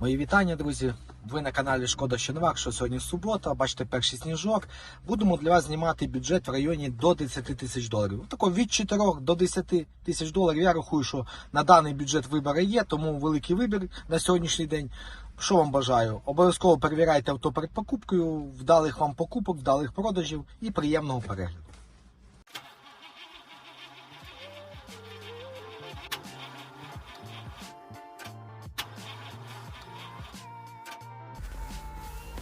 Мої вітання, друзі. Ви на каналі Шкода Щонвак, що сьогодні субота, бачите перший сніжок. Будемо для вас знімати бюджет в районі до 10 тисяч доларів. Тако від 4 до 10 тисяч доларів. Я рахую, що на даний бюджет вибори є, тому великий вибір на сьогоднішній день. Що вам бажаю? Обов'язково перевіряйте авто перед покупкою, вдалих вам покупок, вдалих продажів і приємного перегляду.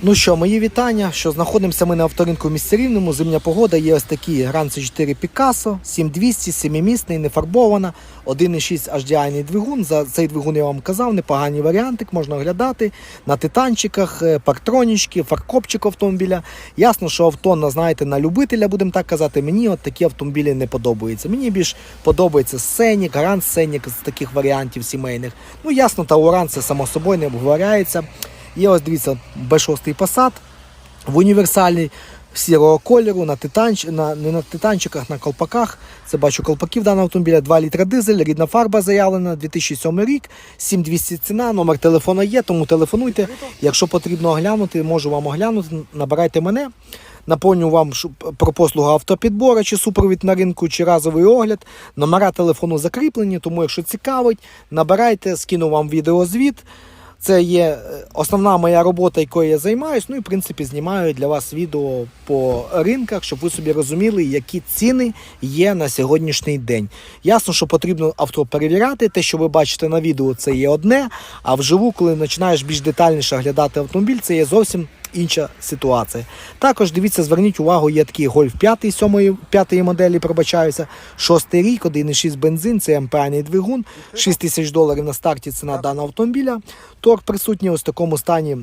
Ну що, мої вітання. Що знаходимося ми на авторинку в місті Рівному. Зимня погода є ось такі Grand C4 Picasso, 7200, 7-місний, не фарбована, 1,6 HDI двигун. За цей двигун я вам казав, непоганий варіантик, можна оглядати на титанчиках, е, парктронічки, фаркопчик автомобіля. Ясно, що авто на, знаєте, на любителя, будемо так казати. Мені от такі автомобілі не подобаються. Мені більш подобається Сенік, Grand Сенік з таких варіантів сімейних. Ну, ясно, Тауран це само собою не обговоряється. Є ось дивіться B6 Passat в універсальній сірого кольору на титанч, на, не на титанчиках, на колпаках. Це бачу колпаків даного автомобіля, 2 літра дизель, рідна фарба заявлена, 2007 рік, 7200 ціна, номер телефона є, тому телефонуйте. Якщо потрібно оглянути, можу вам оглянути, набирайте мене. Наповню вам про послугу автопідбору, чи супровід на ринку, чи разовий огляд. Номера телефону закріплені, тому якщо цікавить, набирайте, скину вам відеозвіт. Це є е, основна моя робота, якою я займаюся. Ну і в принципі знімаю для вас відео по ринках, щоб ви собі розуміли, які ціни є на сьогоднішній день. Ясно, що потрібно авто перевіряти. Те, що ви бачите на відео, це є одне. А вживу, коли починаєш більш детальніше оглядати автомобіль, це є зовсім інша ситуація. Також дивіться, зверніть увагу, є такий гольф 5 7 п'ятої моделі, пробачаюся. Шостий рік, 1,6 бензин, це МПАний двигун, 6 тисяч доларів на старті ціна даного автомобіля. Торг присутній ось в такому стані.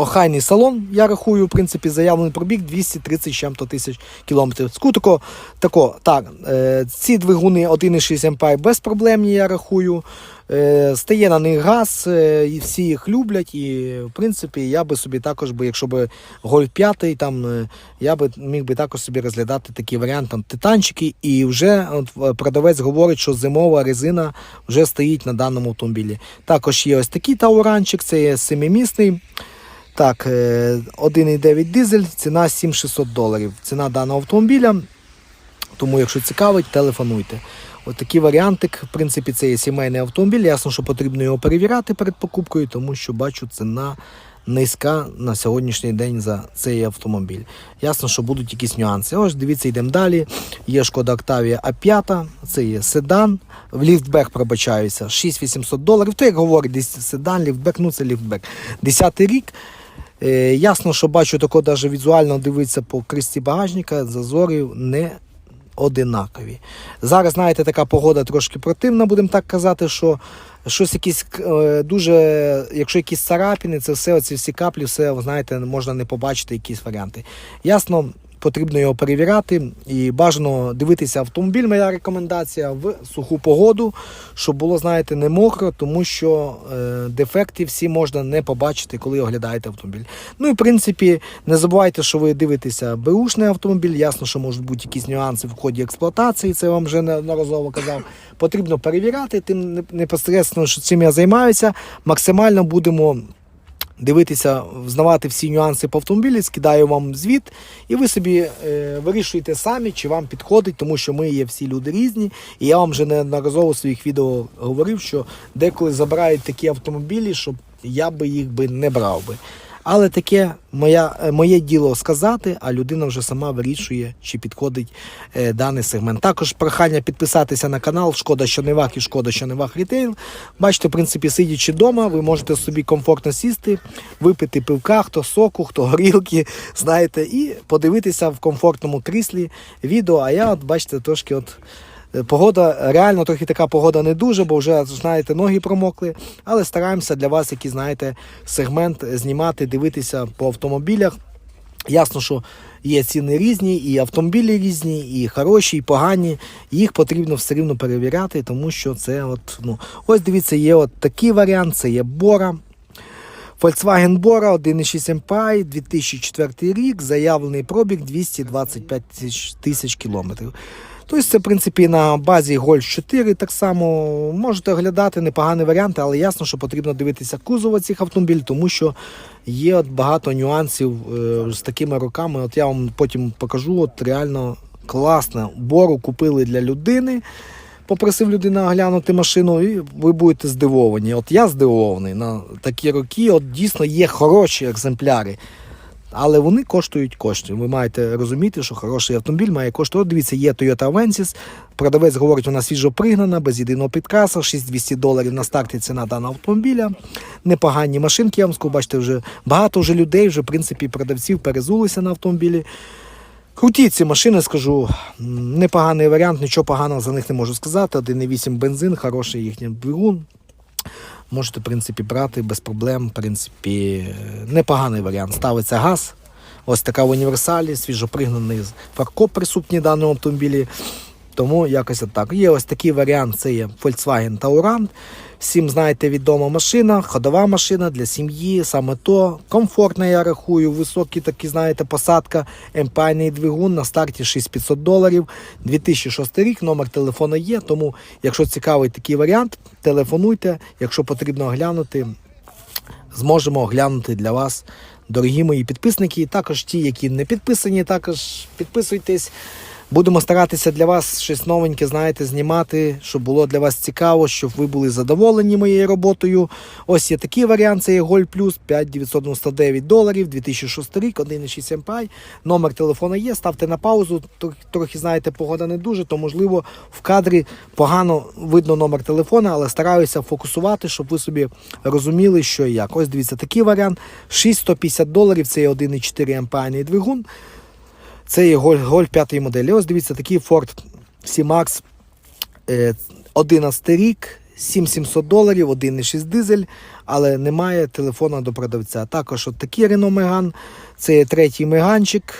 Охайний салон, я рахую, в принципі, заявлений пробіг 230 з чим-то тисяч кілометрів. Скутико, тако, так, е, ці двигуни 1,6 МПА безпроблемні, я рахую. Е, стає на них газ, е, і всі їх люблять. І, в принципі, я би собі також, би, якщо би Гольф 5, там, е, я би міг би також собі розглядати такий варіант, там, титанчики. І вже от, продавець говорить, що зимова резина вже стоїть на даному автомобілі. Також є ось такий тауранчик, це є семимісний. Так, е, 1,9 дизель, ціна 7600 доларів. Ціна даного автомобіля. Тому, якщо цікавить, телефонуйте. От такий варіантик, в принципі, це є сімейний автомобіль. Ясно, що потрібно його перевіряти перед покупкою, тому що бачу, ціна низька на сьогоднішній день за цей автомобіль. Ясно, що будуть якісь нюанси. Ось дивіться, йдемо далі. Є шкода Octavia А5, це є седан. В ліфтбек пробачаюся 6800 доларів. То як говорить, седан, ліфтбек, ну це ліфтбек. 10 рік. Е, ясно, що бачу тако навіть візуально дивитися по крісті багажника, зазорів не одинакові. Зараз, знаєте, така погода трошки противна, будемо так казати, що щось якісь е, дуже, якщо якісь царапини, це все, оці всі каплі, все, знаєте, можна не побачити якісь варіанти. Ясно, потрібно його перевіряти і бажано дивитися автомобіль, моя рекомендація, в суху погоду, щоб було, знаєте, не мокро, тому що е, дефекти всі можна не побачити, коли оглядаєте автомобіль. Ну і в принципі, не забувайте, що ви дивитеся беушний автомобіль. Ясно, що можуть бути якісь нюанси в ході експлуатації, це я вам вже неодноразово казав. Потрібно перевіряти, тим не- непосередньо, що цим я займаюся. Максимально будемо дивитися, взнавати всі нюанси по автомобілі, скидаю вам звіт, і ви собі е, вирішуєте самі, чи вам підходить, тому що ми є всі люди різні. І я вам вже неодноразово в своїх відео говорив, що деколи забирають такі автомобілі, щоб я би їх би не брав би. Але таке моя, е, моє діло сказати, а людина вже сама вирішує, чи підходить е, даний сегмент. Також прохання підписатися на канал Шкода що не вах і Шкода що не вах рітейл. Бачите, в принципі, сидячи вдома, ви можете собі комфортно сісти, випити пивка, хто соку, хто горілки, знаєте, і подивитися в комфортному кріслі відео. А я, от бачите, трошки от. Е, Погода реально трохи така погода не дуже, бо вже знаєте, ноги промокли. Але стараємося для вас, який знаєте, сегмент знімати, дивитися по автомобілях. Ясно, що є ціни різні, і автомобілі різні, і хороші, і погані. Їх потрібно все рівно перевіряти, тому що це от, ну, ось дивіться, є от такий варіант, це є Бора. Volkswagen Bora 1,6 MPI, 2004 рік, заявлений пробіг 225 тисяч, тисяч кілометрів. Тобто це, в принципі, на базі Golf 4 так само можете оглядати непоганий варіант, але ясно, що потрібно дивитися кузова цих автомобілів, тому що є от багато нюансів е, з такими роками. От я вам потім покажу, от реально класно. Бору купили для людини. Попросив людина оглянути машину, і ви будете здивовані. От я здивований на такі роки. От дійсно є хороші екземпляри. Але вони коштують кошти. Ви маєте розуміти, що хороший автомобіль має коштувати. От дивіться, є Toyota Avensis. Продавець говорить, вона свіжо пригнана, без єдиного підкраса, 6200 доларів на старті ціна даного автомобіля. Непогані машинки, я вам скажу, бачите, вже багато вже людей, вже в принципі продавців перезулися на автомобілі. Круті ці машини, скажу, непоганий варіант, нічого поганого за них не можу сказати. 1,8 бензин, хороший їхній двигун. Можете, в принципі, брати без проблем. В принципі, непоганий варіант. Ставиться газ. Ось така в універсалі, свіжопригнаний фаркоп присутній в даному автомобілі. Тому якось так. Є ось такий варіант, це є Volkswagen Taurant. Всім знаєте, відома машина, ходова машина для сім'ї, саме то. Комфортна, я рахую, високий такий, знаєте, посадка, емпайний двигун на старті 6500 доларів. 2006 рік, номер телефону є. Тому, якщо цікавий такий варіант, телефонуйте. Якщо потрібно оглянути, зможемо оглянути для вас. Дорогі мої підписники, і також ті, які не підписані, також підписуйтесь. Будемо старатися для вас щось новеньке, знаєте, знімати, щоб було для вас цікаво, щоб ви були задоволені моєю роботою. Ось є такий варіант, це є Голь Плюс 5999 доларів, 2006 рік, 1,6 MPI. Номер телефона є, ставте на паузу. Трохи, знаєте, погода не дуже, то можливо в кадрі погано видно номер телефона, але стараюся фокусувати, щоб ви собі розуміли, що і як. Ось дивіться, такий варіант. 6150 доларів, це є 1,4 MPI двигун. Це є Golf, Golf 5 моделі. Ось дивіться, такий Ford C-Max е, 11 рік, 7700 доларів, 1,6 дизель, але немає телефона до продавця. Також от такий Renault Megane, це є третій меганчик,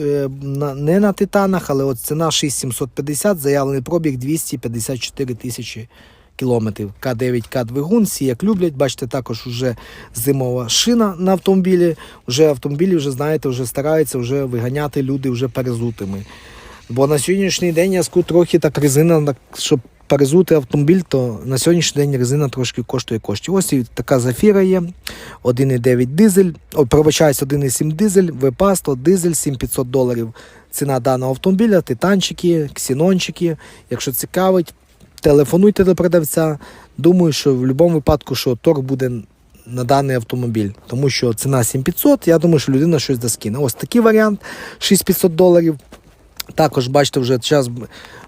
е, не на титанах, але от ціна 6750, заявлений пробіг 254 тисячі кілометрів. К9, К-двигун, всі як люблять. Бачите, також вже зимова шина на автомобілі. Вже автомобілі, вже знаєте, вже стараються вже виганяти люди вже перезутими. Бо на сьогоднішній день я скажу, трохи так резина, щоб перезути автомобіль, то на сьогоднішній день резина трошки коштує коштів. Ось і така зафіра є. 1,9 дизель, пробачаюсь, 1,7 дизель, V-Pasto, дизель 7500 доларів. Ціна даного автомобіля, титанчики, ксінончики. Якщо цікавить, телефонуйте до продавця. Думаю, що в будь-якому випадку, що торг буде на даний автомобіль, тому що ціна 7500, я думаю, що людина щось доскине. Ось такий варіант 6500 доларів. Також бачите, вже час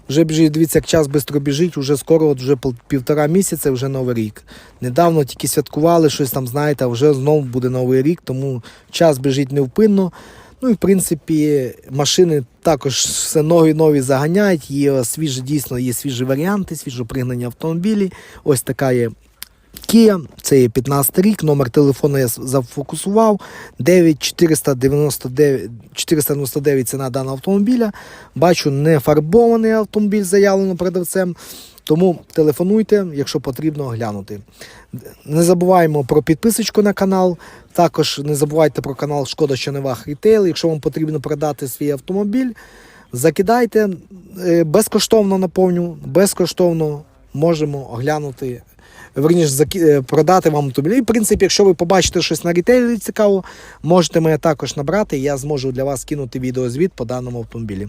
вже біжить, дивіться, як час швидко біжить, вже скоро, от вже півтора місяця, вже новий рік. Недавно тільки святкували щось там, знаєте, а вже знову буде новий рік, тому час біжить невпинно. Ну і в принципі машини також все нові нові заганяють. Є свіжі, дійсно є свіжі варіанти, свіжо пригнані автомобілі. Ось така є Kia, це є 15 рік, номер телефону я зафокусував. 9499 499 ціна даного автомобіля. Бачу, не фарбований автомобіль заявлено продавцем. Тому телефонуйте, якщо потрібно оглянути. Не забуваємо про підписочку на канал. Також не забувайте про канал Шкода Щоневах Рітейл. Якщо вам потрібно продати свій автомобіль, закидайте е, безкоштовно наповню, безкоштовно можемо оглянути. Верніше е, продати вам автомобіль. І, в принципі, якщо ви побачите щось на рітейлі цікаво, можете мене також набрати, я зможу для вас кинути відеозвіт по даному автомобілі.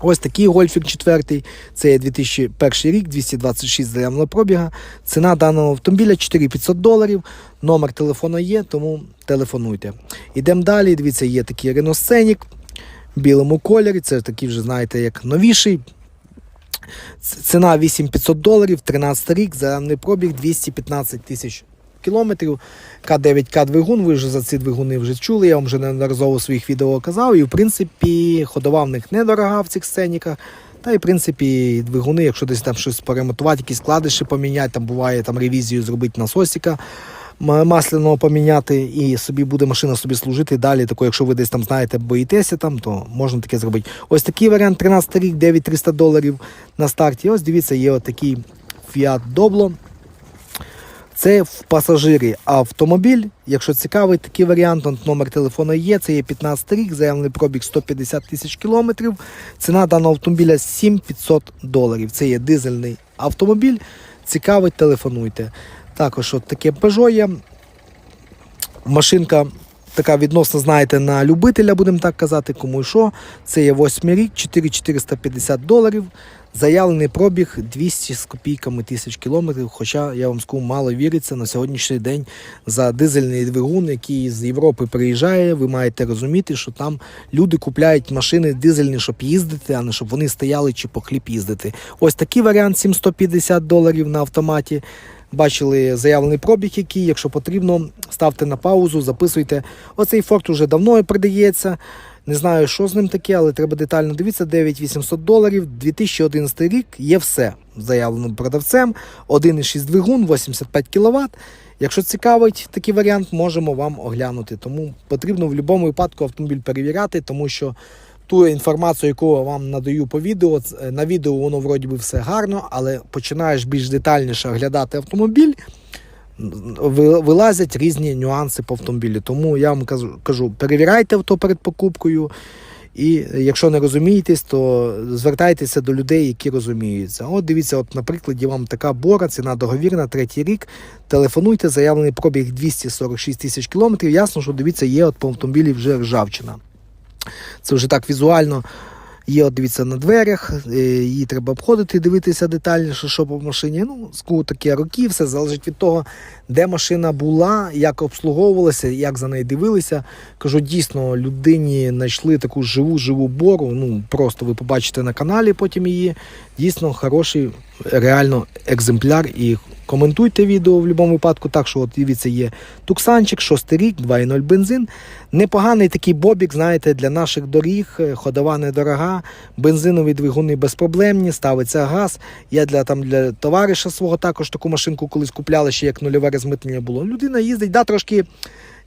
Ось такий гольфік 4, це є 2001 рік, 226 заявного пробіга. Ціна даного автомобіля 4500 доларів. Номер телефону є, тому телефонуйте. Ідемо далі. Дивіться, є такий Renault Scenic в білому кольорі. Це такий вже, знаєте, як новіший. Ціна 8500 доларів, 13 рік, заявний пробіг 215 тисяч кілометрів. К9К двигун, ви вже за ці двигуни вже чули, я вам вже неодноразово своїх відео казав. І в принципі ходова в них недорога в цих сценіках. Та і в принципі двигуни, якщо десь там щось поремонтувати, якісь складиші поміняти, там буває там ревізію зробити насосика м- масляного поміняти, і собі буде машина собі служити далі. Тако, якщо ви десь там знаєте, боїтеся там, то можна таке зробити. Ось такий варіант 13 рік, 9300 доларів на старті. Ось дивіться, є отакий Fiat Doblo. Це в пасажирі автомобіль. Якщо цікавий такий варіант, номер телефону є. Це є 15 рік, заявлений пробіг 150 тисяч кілометрів. Ціна даного автомобіля 7500 доларів. Це є дизельний автомобіль. Цікавий, телефонуйте. Також от таке Peugeot є. Машинка така відносно, знаєте, на любителя, будемо так казати, кому і що. Це є 8 рік, 4450 доларів. Заявлений пробіг 200 з копійками тисяч кілометрів. Хоча я вам скажу, мало віриться на сьогоднішній день за дизельний двигун, який з Європи приїжджає. Ви маєте розуміти, що там люди купляють машини дизельні, щоб їздити, а не щоб вони стояли чи по хліб їздити. Ось такий варіант 750 доларів на автоматі. Бачили заявлений пробіг, який, якщо потрібно, ставте на паузу, записуйте. Оцей форт уже давно продається. Не знаю, що з ним таке, але треба детально дивитися. 9800 доларів, 2011 рік є все заявлено продавцем. 1,6 двигун, 85 кВт. Якщо цікавить такий варіант, можемо вам оглянути. Тому потрібно в будь-якому випадку автомобіль перевіряти, тому що ту інформацію, яку я вам надаю по відео, на відео воно вроді би все гарно, але починаєш більш детальніше оглядати автомобіль. Ви- Вилазять різні нюанси по автомобілі. Тому я вам кажу, перевіряйте авто перед покупкою. І якщо не розумієтесь, то звертайтеся до людей, які розуміються. От дивіться, от, наприклад, вам така бора, ціна договірна, третій рік. Телефонуйте, заявлений пробіг 246 тисяч кілометрів. Ясно, що дивіться, є от по автомобілі вже ржавчина. Це вже так візуально. Є, от дивіться, на дверях, е, її треба обходити, дивитися детальніше, що по машині. Ну, ску такі роки, все залежить від того, де машина була, як обслуговувалася, як за нею дивилися. Кажу, дійсно, людині знайшли таку живу живу бору. Ну просто ви побачите на каналі потім її. Дійсно хороший, реально екземпляр. І коментуйте відео в будь-якому випадку. Так що, от дивіться, є Туксанчик, 6 рік, 2,0 бензин. Непоганий такий бобік, знаєте, для наших доріг, е, ходова недорога, бензинові двигуни безпроблемні, ставиться газ. Я для там для товариша свого також таку машинку колись купляли, ще як нульове розмитнення було. Людина їздить, да, трошки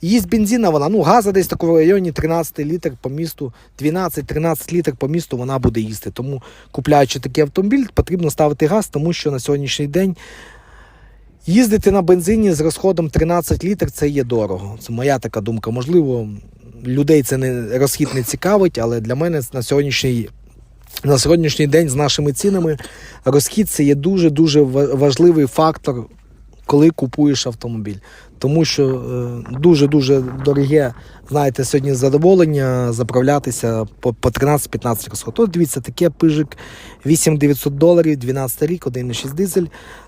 їсть бензина, вона, ну, газа десь в такому районі 13 літр по місту, 12-13 літр по місту вона буде їсти. Тому, купляючи такий автомобіль, потрібно ставити газ, тому що на сьогоднішній день Їздити на бензині з розходом 13 літр це є дорого. Це моя така думка. Можливо, людей це не розхід не цікавить, але для мене на сьогоднішній. На сьогоднішній день з нашими цінами розхід це є дуже дуже важливий фактор, коли купуєш автомобіль. Тому що е, дуже дуже дороге, знаєте, сьогодні задоволення заправлятися по, по 13-15 розход. От дивіться, таке пижик 8900 доларів, 12 рік, 1,6 дизель.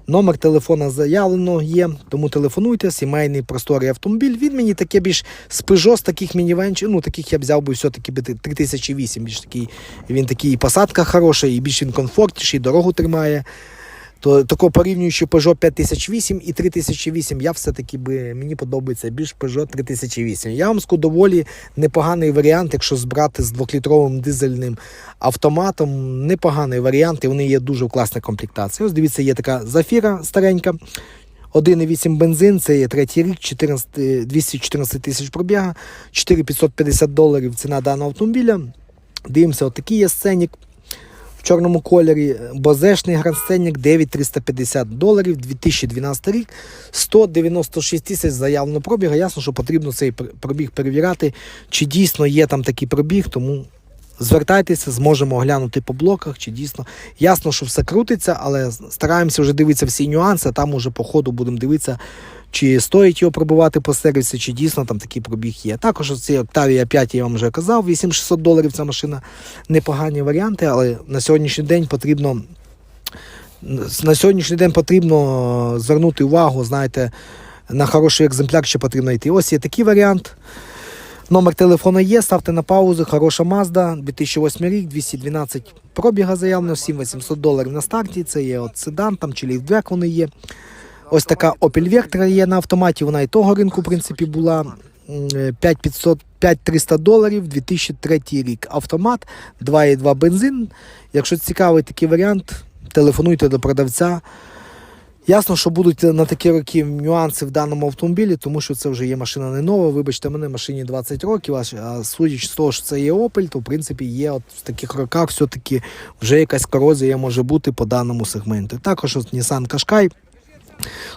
Номер телефона заявлено є, тому телефонуйте, сімейний просторий автомобіль. Він мені таке більш з Peugeot, з таких мінівенчів, ну таких я взяв би все-таки би 3008, більш такий, він такий і посадка хороша, і більш він комфортніший, дорогу тримає. То тако порівнюючи Peugeot 5008 і 3008, я все-таки би мені подобається більш Peugeot 3008. Я вам скажу, доволі непоганий варіант, якщо збрати з двохлітровим дизельним автоматом. Непоганий варіант, і вони є дуже в класній комплектації. Ось дивіться, є така зафіра старенька. 1,8 бензин, це є третій рік, 14, 214 тисяч пробіга, 4550 доларів ціна даного автомобіля. Дивимося, отакий є сценік в чорному кольорі. Бозешний гранд-сценник 9350 доларів, 2012 рік, 196 тисяч заявлено пробіга. Ясно, що потрібно цей пробіг перевіряти, чи дійсно є там такий пробіг, тому звертайтеся, зможемо оглянути по блоках, чи дійсно. Ясно, що все крутиться, але стараємося вже дивитися всі нюанси, а там уже по ходу будемо дивитися. Чи стоїть його пробувати по сервісі, чи дійсно там такий пробіг є. Також оці Octavia 5 я вам вже казав, 8600 доларів ця машина непогані варіанти, але на сьогоднішній день потрібно на сьогоднішній день потрібно звернути увагу, знаєте, на хороший екземпляр ще потрібно йти. Ось є такий варіант. Номер телефону є, ставте на паузу, хороша Mazda, 2008 рік, 212 пробіга заявлено, 7800 доларів на старті. Це є от седан, там чи ліфтбек вони є. Ось така Opel Vectra є на автоматі, вона і того ринку, в принципі, була. Е, 5500 5300 доларів, 2003 рік. Автомат, 2,2 бензин. Якщо цікавий такий варіант, телефонуйте до продавця. Ясно, що будуть на такі роки нюанси в даному автомобілі, тому що це вже є машина не нова. Вибачте, мене машині 20 років, а судячи з того, що це є Opel, то в принципі є от в таких роках все-таки вже якась корозія може бути по даному сегменту. Також от Nissan Qashqai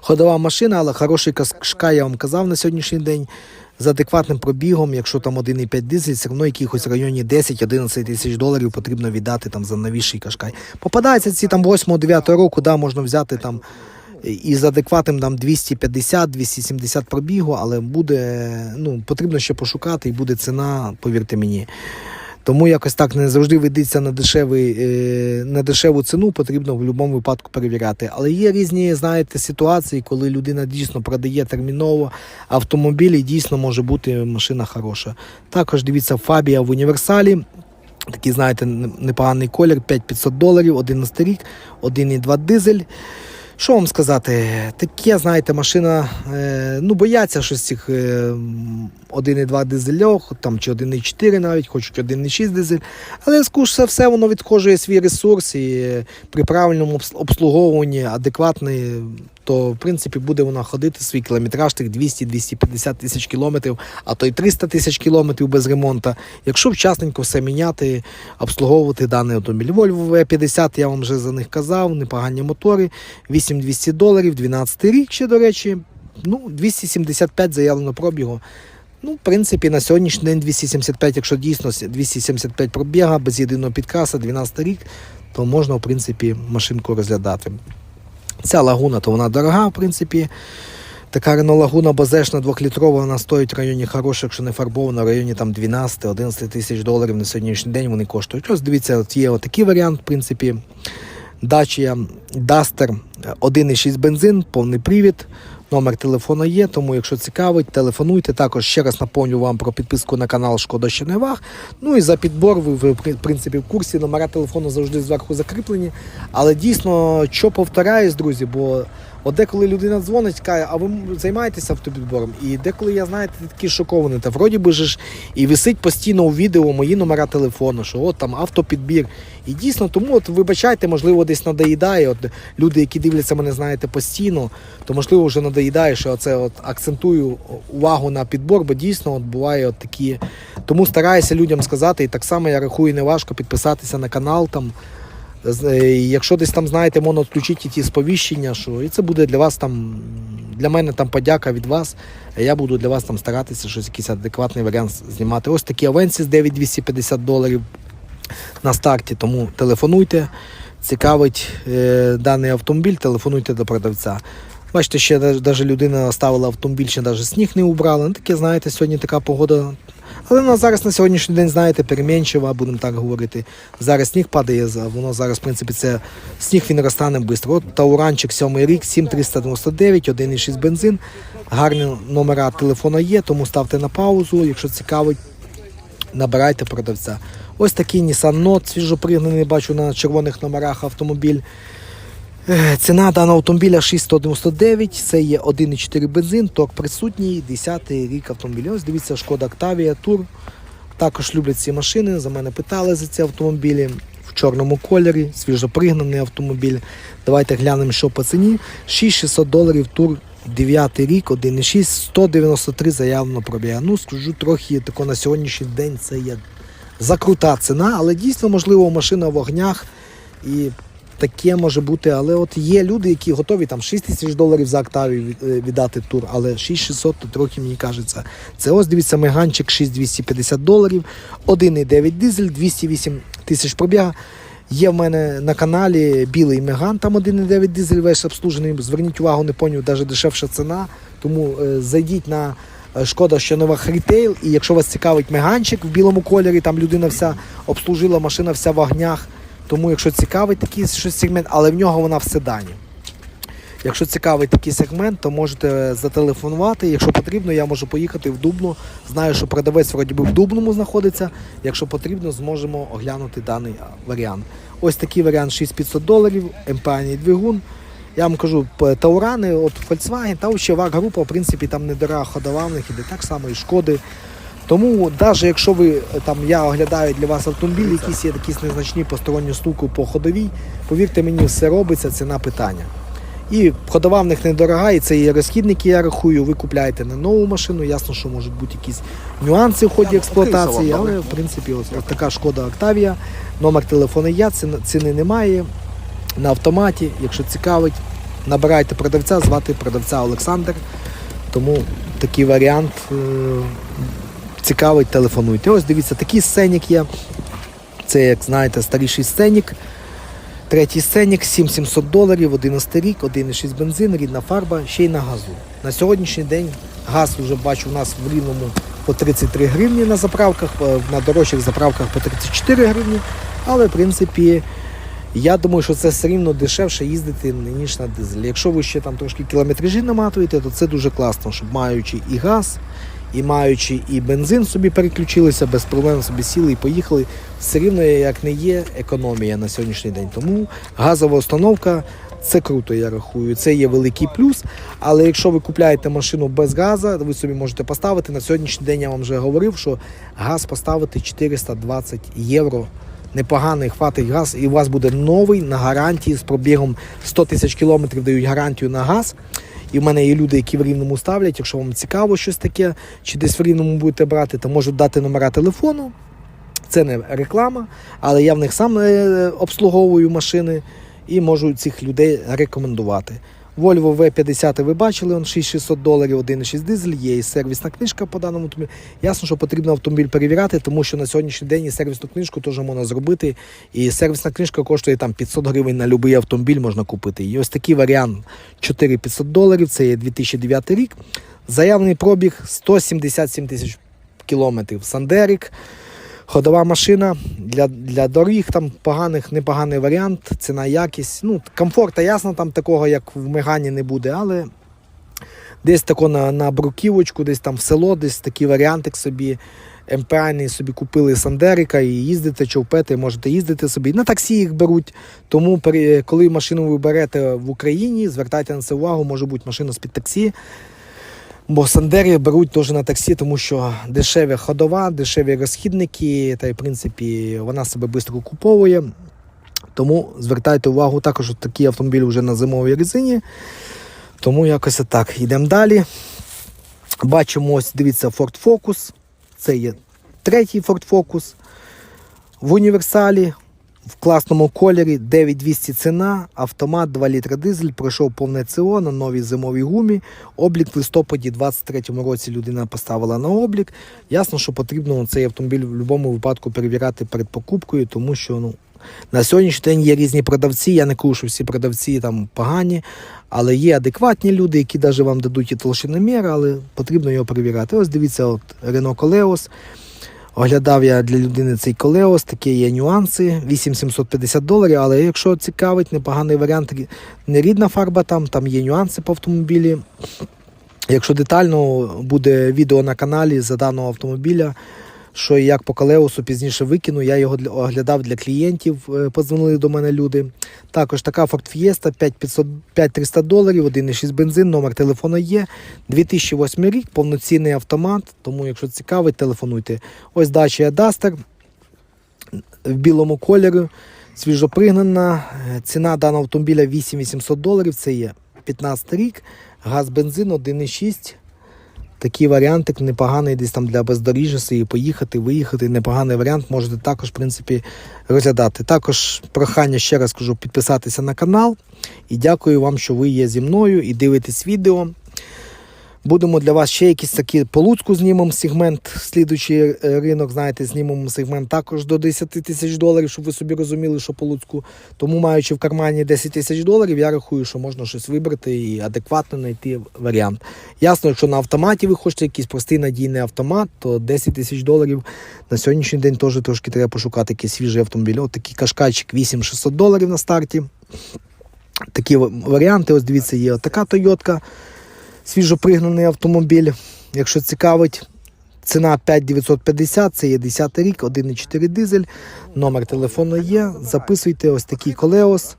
ходова машина, але хороший кашка, я вам казав на сьогоднішній день. З адекватним пробігом, якщо там 1,5 дизель, все одно якихось в районі 10-11 тисяч доларів потрібно віддати там за новіший кашкай. Попадаються ці там 8-9 року, да, можна взяти там і з адекватним там 250-270 пробігу, але буде, ну, потрібно ще пошукати, і буде ціна, повірте мені. Тому якось так не завжди ведеться на дешевий, е, на дешеву ціну, потрібно в будь-якому випадку перевіряти. Але є різні, знаєте, ситуації, коли людина дійсно продає терміново автомобіль і дійсно може бути машина хороша. Також дивіться Фабія в універсалі. Такий, знаєте, непоганий колір, 5500 доларів, 11 рік, 1,2 дизель. Що вам сказати? Таке, знаєте, машина, е, ну, бояться щось цих е, 1,2 дизельох, там чи 1,4 навіть, хочуть 1,6 дизель. Але скуш все, воно відхожує свій ресурс і е, при правильному обс- обслуговуванні адекватний, то в принципі буде вона ходити свій кілометраж тих 200-250 тисяч кілометрів, а то й 300 тисяч кілометрів без ремонту. Якщо вчасненько все міняти, обслуговувати даний автомобіль. Volvo V50, я вам вже за них казав, непогані мотори, 8200 доларів, 12 рік ще, до речі, ну, 275 заявлено пробігу. Ну, в принципі, на сьогоднішній день 275, якщо дійсно 275 пробіга, без єдиного підкраса, 12 рік, то можна, в принципі, машинку розглядати. Ця лагуна, то вона дорога, в принципі. Така Рено Лагуна базешна 2-літрова, вона стоїть в районі хороша, якщо не фарбована, в районі там 12-11 тисяч доларів на сьогоднішній день вони коштують. Ось дивіться, от є отакий варіант, в принципі. дача Duster 1,6 бензин, повний привід. Номер телефона є, тому якщо цікавить, телефонуйте. Також ще раз напомню вам про підписку на канал Шкода Щеневаг. Ну і за підбор ви в принципі в курсі. Номера телефону завжди зверху закріплені. Але дійсно, що повторяюсь, друзі, бо от деколи людина дзвонить, каже, а ви займаєтеся автопідбором? І деколи я знаєте такий шокований. Та вроді би ж і висить постійно у відео мої номера телефону, що от там автопідбір. І дійсно, тому от вибачайте, можливо, десь надоїдає. От люди, які дивляться мене, знаєте, постійно, то можливо вже надоїдає, що це от акцентую увагу на підбор, бо дійсно от буває от такі. Тому стараюся людям сказати, і так само я рахую неважко підписатися на канал там. З- е, Якщо десь там знаєте, можна відключити ті сповіщення, що і це буде для вас там, для мене там подяка від вас. Я буду для вас там старатися щось якийсь адекватний варіант знімати. Ось такі Авенсіс 9250 доларів на старті. Тому телефонуйте, цікавить е, даний автомобіль, телефонуйте до продавця. Бачите, ще навіть людина ставила автомобіль, ще навіть сніг не убрала. Ну, таке, знаєте, сьогодні така погода. Але вона зараз на сьогоднішній день, знаєте, перемінчива, будемо так говорити. Зараз сніг падає, воно зараз, в принципі, це сніг він розтане швидко. От Тауранчик 7 рік, 7399, 1,6 бензин. Гарні номера телефона є, тому ставте на паузу, якщо цікавить набирайте продавця. Ось такий Nissan Note, свіжопригнаний, бачу на червоних номерах автомобіль. Е, Ціна даного автомобіля 6199, це є 1,4 бензин, ток присутній, 10 рік автомобіля. Ось дивіться, шкода Octavia Tour. Також люблять ці машини. За мене питали за ці автомобілі в чорному кольорі, свіжопригнаний автомобіль. Давайте глянемо, що по ціні. 6600 доларів тур. 9 рік, 1,6, 193 заявлено пробіга. Ну, скажу трохи тако на сьогоднішній день це є закрута ціна, але дійсно, можливо, машина в огнях і таке може бути. Але от є люди, які готові там 6 тисяч доларів за Октаві від- е, віддати тур, але 6600 то трохи мені кажеться. Це ось дивіться, меганчик 6250 доларів, 1,9 дизель, 208 тисяч пробіга. Є в мене на каналі білий меган, там 1,9 дизель весь обслужений. Зверніть увагу, не поняв, навіть дешевша ціна. Тому е, зайдіть на е, шкода, що нова рітейл. І якщо вас цікавить меганчик в білому кольорі, там людина вся обслужила, машина вся в огнях. Тому, якщо цікавить такий щось сегмент, але в нього вона в седані. Якщо цікавий такий сегмент, то можете зателефонувати. Якщо потрібно, я можу поїхати в Дубну. Знаю, що продавець вроді би в Дубному знаходиться. Якщо потрібно, зможемо оглянути даний варіант. Ось такий варіант 6500 доларів, МПАНі двигун. Я вам кажу, Таурани, от Volkswagen, та ще ваг група, в принципі, там недорога ходова в них іде так само і шкоди. Тому, навіть якщо ви е, там я оглядаю для вас автомобіль, якісь є якісь незначні посторонні стуки по ходовій, повірте мені, все робиться, ціна питання. І ходова в них недорога, і це є розхідники, я рахую. Ви купляєте на нову машину. Ясно, що можуть бути якісь нюанси в ході експлуатації, але в принципі, ось, ось така шкода Octavia. Номер телефону є, ціни, ціни немає. На автоматі, якщо цікавить, набирайте продавця, звати продавця Олександр. Тому такий варіант цікавий, телефонуйте. Ось дивіться, такий сценік є. Це, як знаєте, старіший сценік. Третій сценік 7700 доларів, 11 рік, 1,6 бензин, рідна фарба, ще й на газу. На сьогоднішній день газ вже бачу у нас в рівному по 33 гривні на заправках, е, на дорожчих заправках по 34 гривні. Але в принципі, я думаю, що це все рівно дешевше їздити, ніж на дизелі. Якщо ви ще там трошки кілометражі наматуєте, то це дуже класно, щоб маючи і газ, і маючи і бензин собі переключилися, без проблем собі сіли і поїхали. Все рівно як не є економія на сьогоднішній день. Тому газова установка це круто, я рахую. Це є великий плюс. Але якщо ви купляєте машину без газу, ви собі можете поставити. На сьогоднішній день я вам вже говорив, що газ поставити 420 євро. Непоганий хватить газ, і у вас буде новий на гарантії з пробігом 100 тисяч кілометрів дають гарантію на газ. І в мене є люди, які в рівному ставлять. Якщо вам цікаво щось таке, чи десь в рівному будете брати, то можуть дати номера телефону. Це не реклама, але я в них сам е, обслуговую машини і можу цих людей рекомендувати. Volvo V50 ви бачили, он 6600 доларів, 1,6 дизель, є і сервісна книжка по даному автомобілю. Ясно, що потрібно автомобіль перевіряти, тому що на сьогоднішній день і сервісну книжку теж можна зробити. І сервісна книжка коштує там 500 гривень на будь-який автомобіль можна купити. І ось такий варіант 4500 доларів, це є 2009 рік. Заявлений пробіг 177 тисяч кілометрів. Сандерік. Ходова машина для, для доріг, там поганих, непоганий варіант, ціна, якість. Ну, комфорта, ясно, там такого, як в Мегані, не буде, але десь тако на, на бруківочку, десь там в село, десь такий варіантик собі. МПА собі купили Сандерика і їздите, човпете, можете їздити собі. На таксі їх беруть. Тому коли машину ви берете в Україні, звертайте на це увагу, може бути машина з-під таксі. Бо Сандері беруть теж на таксі, тому що дешеві ходова, дешеві розхідники, та й в принципі вона себе швидко куповує. Тому звертайте увагу також от такі автомобілі вже на зимовій резині. Тому якось так. Йдемо далі. Бачимо, ось дивіться, Ford Focus. Це є третій Ford Focus. В універсалі, в класному кольорі 9200 ціна, автомат 2 літра дизель, пройшов повне ЦО на новій зимовій гумі. Облік в листопаді 23-му році людина поставила на облік. Ясно, що потрібно цей автомобіль в будь-якому випадку перевіряти перед покупкою, тому що ну, на сьогоднішній день є різні продавці. Я не кажу, що всі продавці там погані, але є адекватні люди, які навіть вам дадуть і толщиномір, але потрібно його перевіряти. Ось дивіться, от Renault Coleos. Оглядав я для людини цей колеос, такі є нюанси, 8750 доларів, але якщо цікавить, непоганий варіант, не рідна фарба там, там є нюанси по автомобілі. Якщо детально буде відео на каналі за даного автомобіля, що і як по колеосу пізніше викину, я його оглядав для клієнтів, е, подзвонили до мене люди. Також така Ford Fiesta 5500 5300 доларів, 1,6 бензин, номер телефону є. 2008 рік, повноцінний автомат, тому якщо цікавить, телефонуйте. Ось Dacia Duster в білому кольорі, свіжопригнана. Ціна даного автомобіля 8800 доларів, це є 15 рік, газ бензин 1,6. Такий варіантик непоганий десь там для бездоріжжя і поїхати, виїхати. Непоганий варіант можете також, в принципі, розглядати. Також прохання ще раз кажу підписатися на канал. І дякую вам, що ви є зі мною і дивитесь відео. Будемо для вас ще якісь такі по Луцьку знімемо сегмент. Слідуючий е, ринок, знаєте, знімемо сегмент також до 10 тисяч доларів, щоб ви собі розуміли, що по Луцьку. Тому, маючи в кармані 10 тисяч доларів, я рахую, що можна щось вибрати і адекватно знайти варіант. Ясно, якщо на автоматі ви хочете якийсь простий надійний автомат, то 10 тисяч доларів на сьогоднішній день теж трошки треба пошукати якийсь свіжий автомобіль. Ось такий кашкайчик 8600 доларів на старті. Такі варіанти. Ось дивіться, є така Тойотка свіжопригнаний автомобіль. Якщо цікавить, ціна 5950, це є 10 рік, 1,4 дизель. Номер телефону є. Записуйте ось такий колеос.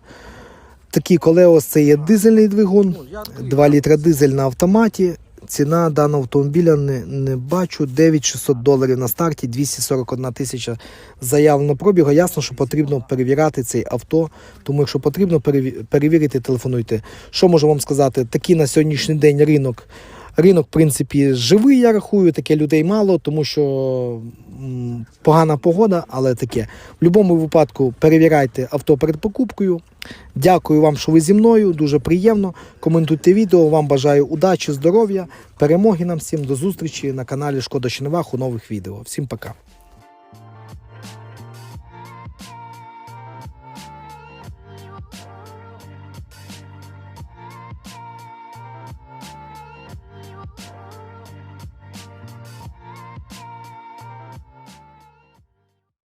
Такий колеос це є дизельний двигун, 2 літра дизель на автоматі. Ціна даного автомобіля не, не бачу. 9600 доларів на старті, 241 тисяча заявлено пробігу. Ясно, що потрібно перевіряти цей авто. Тому, якщо потрібно перевірити, телефонуйте. Що можу вам сказати? Такий на сьогоднішній день ринок. Ринок, в принципі, живий, я рахую, таке людей мало, тому що погана погода, але таке. В будь-якому випадку перевіряйте авто перед покупкою. Дякую вам, що ви зі мною. Дуже приємно. Коментуйте відео. Вам бажаю удачі, здоров'я, перемоги нам всім. До зустрічі на каналі Шкода Шиновах у нових відео. Всім пока.